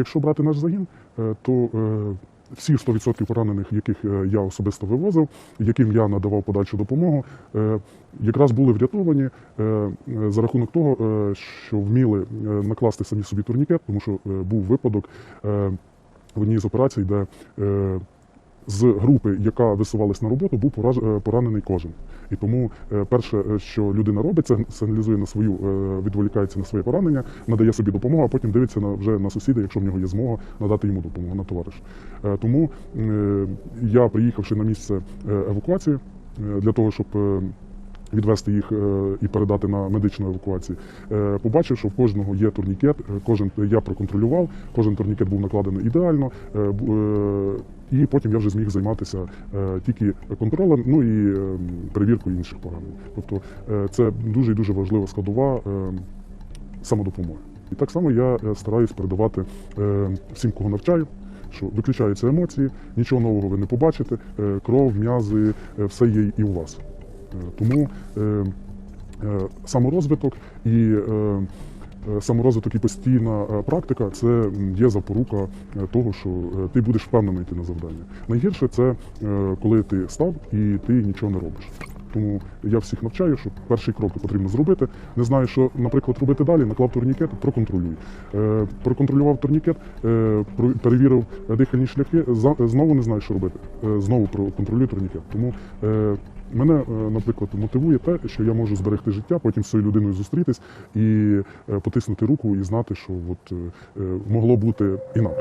Якщо брати наш загін, е, то е, всі 100% поранених, яких е, я особисто вивозив, яким я надавав подальшу допомогу, якраз були врятовані за рахунок того, що вміли накласти самі собі турнікет, тому що був випадок в одній з операцій, де з групи, яка висувалась на роботу, був е, поранений кожен. І тому е, перше, е, що людина робить, це сигналізує на свою, відволікається на своє поранення, надає собі допомогу, а потім дивиться вже на сусіда, якщо в нього є змога надати йому допомогу на товариш. Тому я, приїхавши на місце евакуації для того, щоб відвести їх е, і передати на медичну евакуацію. Е, Побачив, що в кожного є турнікет. е, Кожен я проконтролював, кожен турнікет був накладений ідеально. І потім я вже зміг займатися тільки контролем, ну і перевіркою інших поранень. Тобто це дуже і дуже важлива складова самодопомоги. І так само я стараюсь передавати всім, кого навчаю. Що виключаються емоції, нічого нового ви не побачите. Кров, м'язи, все є і у вас. Е, Тому е, е, саморозвиток і саморозвиток і постійна практика це є запорука того, що ти будеш впевнений йти на завдання. Найгірше це коли ти став і ти нічого не робиш. Тому я всіх навчаю, що перший крок потрібно зробити. Не знаю, що, наприклад, робити далі, наклав турнікет, проконтролюй. Е, проконтролював турнікет, е, перевірив дихальні шляхи, знову не знаю, що робити. Е, знову проконтролюй турнікет. Тому е, мене, е, наприклад, мотивує те, що я можу зберегти життя, потім з цією людиною зустрітись і е, потиснути руку і знати, що от, е, могло бути інакше.